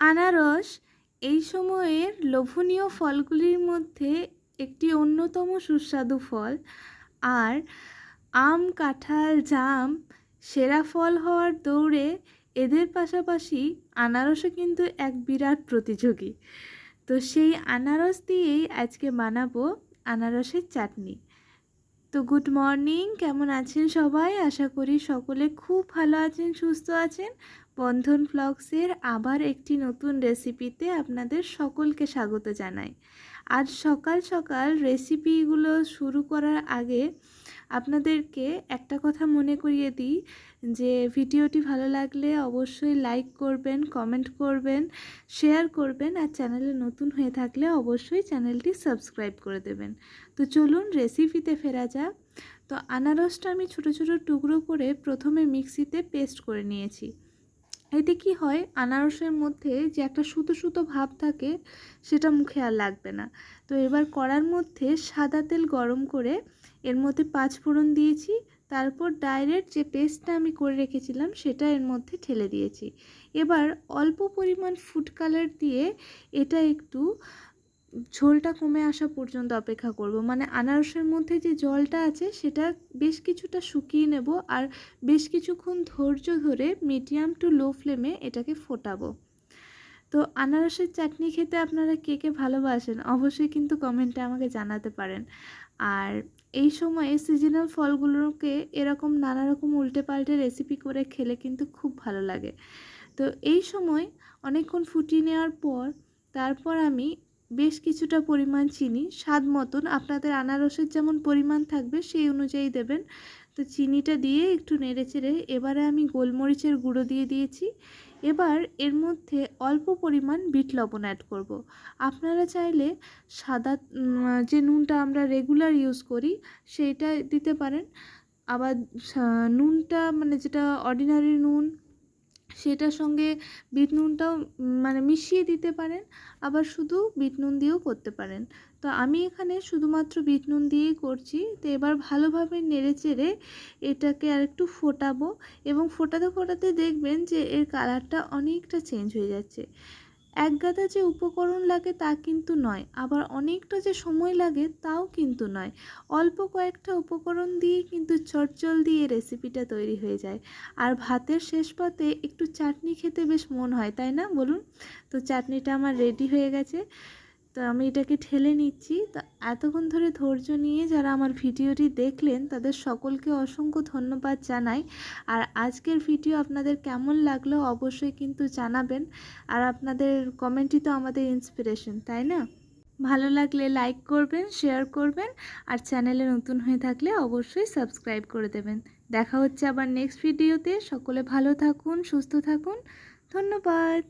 আনারস এই সময়ের লোভনীয় ফলগুলির মধ্যে একটি অন্যতম সুস্বাদু ফল। আর আম, কাঁঠাল, জাম সেরা ফল হওয়ার দৌড়ে এদের পাশাপাশি আনারসও কিন্তু এক বিরাট প্রতিযোগী। তো সেই আনারস দিয়েই আজকে বানাবো আনারসের চাটনি। তো গুড মর্নিং, কেমন আছেন সবাই? আশা করি সকলে খুব ভালো আছেন, সুস্থ আছেন। বন্ধন ফ্লগসের আবার একটি নতুন রেসিপিতে আপনাদের সকলকে স্বাগত জানাই। আজ সকাল সকাল রেসিপিগুলো শুরু করার আগে আপনাদেরকে একটা কথা মনে করিয়ে দিই, যে ভিডিওটি ভালো লাগলে অবশ্যই লাইক করবেন, কমেন্ট করবেন, শেয়ার করবেন আর চ্যানেলে নতুন হয়ে থাকলে অবশ্যই চ্যানেলটি সাবস্ক্রাইব করে দেবেন। তো চলুন রেসিপিতে ফেরা যাক। তো আনারসটা আমি ছোট ছোট টুকরো করে প্রথমে মিক্সিতে পেস্ট করে নিয়েছি। এতে কি হয়? আনারসের মধ্যে যে একটা সুতো সুতো ভাব থাকে, সেটা মুখে আর লাগবে না। তো এবার কড়ার মধ্যে সাদা তেল গরম করে এর মধ্যে পাঁচ ফোড়ন দিয়েছি। তারপর ডাইরেক্ট যে পেস্টটা আমি করে রেখেছিলাম, সেটা এর মধ্যে ঠেলে দিয়েছি। এবার অল্প পরিমাণ ফুড কালার দিয়ে এটা একটু ঝোলটা কমে আসা পর্যন্ত অপেক্ষা করব। মানে আনারসের মধ্যে যে জলটা আছে, সেটা বেশ কিছুটা শুকিয়ে নেব আর বেশ কিছুক্ষণ ধৈর্য ধরে মিডিয়াম টু লো ফ্লেমে এটাকে ফোটাবো। তো আনারসের চাটনি খেতে আপনারা কে কে ভালোবাসেন, অবশ্যই কিন্তু কমেন্টে আমাকে জানাতে পারেন। আর এই সময়ে সিজনাল ফলগুলোকে এরকম নানা রকম উল্টে পাল্টে রেসিপি করে খেলে কিন্তু খুব ভালো লাগে। তো এই সময় অনেকক্ষণ ফুটিয়ে নেওয়ার পর, তারপর আমি বেশ কিছুটা পরিমাণ চিনি, স্বাদ মতন আপনাদের আনারসের যেমন পরিমাণ থাকবে সেই অনুযায়ী দেবেন। তো চিনিটা দিয়ে একটু নেড়ে চেড়ে এবারে আমি গোলমরিচের গুঁড়ো দিয়ে দিয়েছি। এবার এর মধ্যে অল্প পরিমাণ বিট লবণ অ্যাড করব। আপনারা চাইলে সাদা যে নুনটা আমরা রেগুলার ইউজ করি সেইটা দিতে পারেন। আবার নুনটা মানে যেটা অর্ডিনারি নুন সেটার সঙ্গে বিট নুনটাও মানে মিশিয়ে দিতে পারেন, আবার শুধু বিট নুন দিয়েও করতে পারেন। তো আমি এখানে শুধুমাত্র বিট নুন দিয়েই করছি। তো এবার ভালোভাবে নেড়ে চেড়ে এটাকে আর একটু ফোটাবো এবং ফোটাতে ফোটাতে দেখবেন যে এর কালারটা অনেকটা চেঞ্জ হয়ে যাচ্ছে। এক গাদা যে উপকরণ লাগে তা কিন্তু নয়, আবার অনেকটা যে সময় লাগে তাও কিন্তু নয়। অল্প কয়েকটা উপকরণ দিয়ে কিন্তু চটচল দিয়ে রেসিপিটা তৈরি হয়ে যায়। আর ভাতের শেষ পাতে একটু চাটনি খেতে বেশ মন হয়, তাই না? বলুন। তো চাটনিটা আমার রেডি হয়ে গেছে। তো আমি এটাকে ঠেলে নিচ্ছি। তো এতক্ষণ ধরে ধৈর্য নিয়ে যারা আমার ভিডিওটি দেখলেন, তাদের সকলকে অসংখ্য ধন্যবাদ জানাই। আর আজকের ভিডিও আপনাদের কেমন লাগল অবশ্যই কিন্তু জানাবেন। আর আপনাদের কমেন্টই তো আমাদের ইন্সপিরেশন তাই না? ভালো লাগলে লাইক করবেন শেয়ার করবেন, আর চ্যানেলে নতুন হয়ে থাকলে অবশ্যই সাবস্ক্রাইব করে দেবেন। দেখা হচ্ছে আবার নেক্সট ভিডিওতে সকলে ভালো থাকুন, সুস্থ থাকুন। ধন্যবাদ।